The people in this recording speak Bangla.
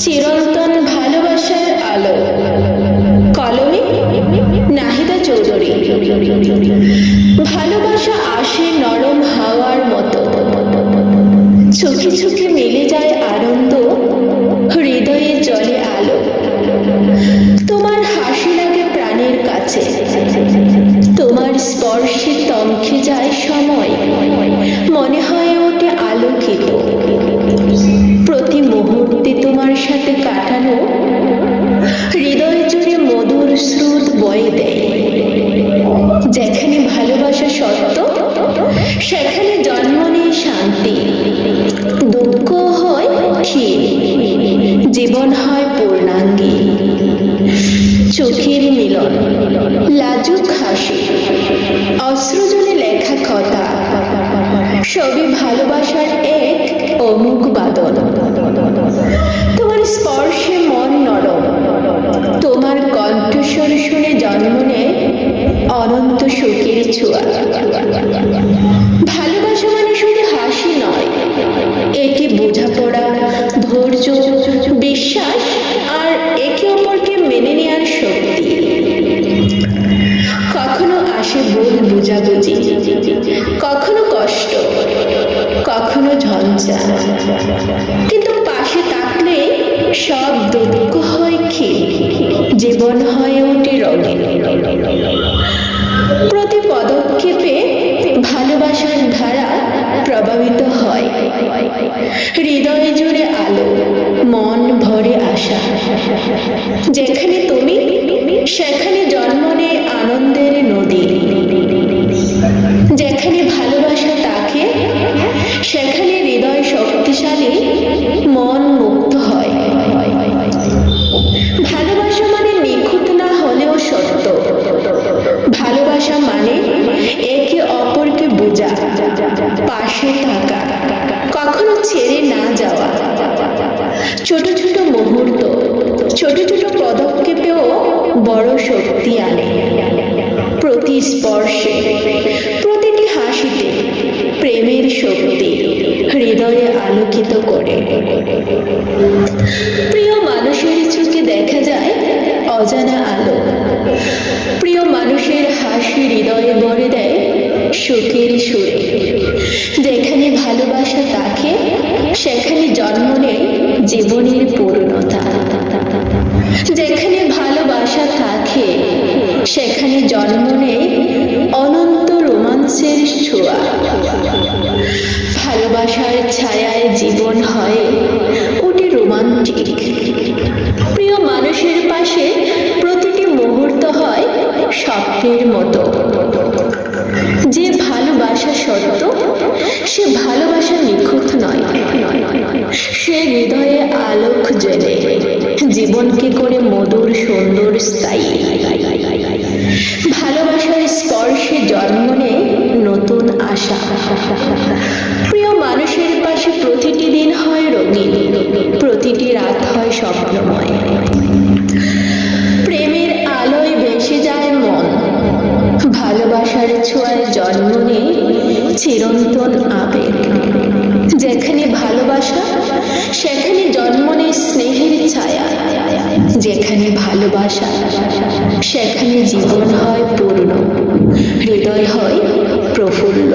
চিরন্তন ভালোবাসার আলো। কলমে, নাহিদা চৌধুরী। ভালোবাসা আসে নরম হাওয়ার মতো। চোখে চোখে মিলে যায় আনন্দ, হৃদয়ে জলে আলো। তোমার হাসি লাগে প্রাণের কাছে। তোমার স্পর্শে তমকে যায় সময়। হৃদয় জুড়ে মধুর স্রোত বয়ে দেয়। যেখানে ভালোবাসা সত্য, সেখানে জন্ম নেই শান্তি। দুঃখ হয় ক্ষীর জীবন হয় পূর্ণাঙ্গী। চোখের মিলন, লাজুক হাসি অশ্রুজনে লেখা কথা। সবই ভালোবাসার এক অমুক বাদন তোমার স্পর্শে মন নরম। তোমার কণ্ঠস্বর শুনে জন্ম নেয় অনন্ত সুখের ছোঁয়া। ভালোবাসা মানে শুধু হাসি নয় এটি বোঝাপড়া, ধৈর্য, বিশ্বাস আর একে অপরকে মেনে নেওয়ার শক্তি। কখনো আসে ভুল বুঝাবুঝি, কখনো কখনো ঝঞ্ঝা। কিন্তু পাশে থাকলে সব দুঃখ হয় ক্ষীর জীবন হয় ওঠে রঙিন। প্রতি পদক্ষেপে ভালোবাসার ধারা প্রভাবিত হয়। হৃদয় জুড়ে আলো, মন ভরে আশা। যেখানে তুমি, সেখানে জন্ম নেয় পাশে থাকা। কখনো ছেড়ে না যাওয়া। ছোট ছোট মুহূর্ত, ছোট ছোট পদক্ষেপেও বড় শক্তি আনে। প্রতি স্পর্শে প্রতিটি হাসিতে প্রেমের শক্তি হৃদয়ে আলোকিত করে। প্রিয় মানুষের চোখে দেখা যায় অজানা আলো। প্রিয় মানুষের হাসি হৃদয়ে ভরে দেয় সুখের সুরে। যেখানে ভালোবাসা তাকে, সেখানে জন্ম নেয় জীবনের পূর্ণতা। যেখানে ভালোবাসা থাকে সেখানে জন্ম নেয় অনন্ত রোমাঞ্চের ছোঁয়া। ভালোবাসার ছায়ায় জীবন হয় ওটি রোমান্টিক। প্রিয় মানুষের পাশে প্রতিটি মুহূর্ত হয় স্বপ্নের মতো। জীবনকে করে মধুর, সুন্দর, স্থায়ী। ভালোবাসার স্পর্শে জন্ম নেয় নতুন আশা। প্রিয় মানুষের পাশে প্রতিটি দিন হয় রঙিন, প্রতিটি রাত হয় স্বপ্নময়। প্রেমের আলোয় ভেসে যায় মন। ভালোবাসার ছোঁয়ায় জন্ম নেয় চিরন্তন আবেগ। যেখানে ভালোবাসা, সেখানে জন্ম নেয় যেখানে ভালোবাসা সেখানে জীবন হয় পূর্ণ। হৃদয় হয় প্রফুল্ল।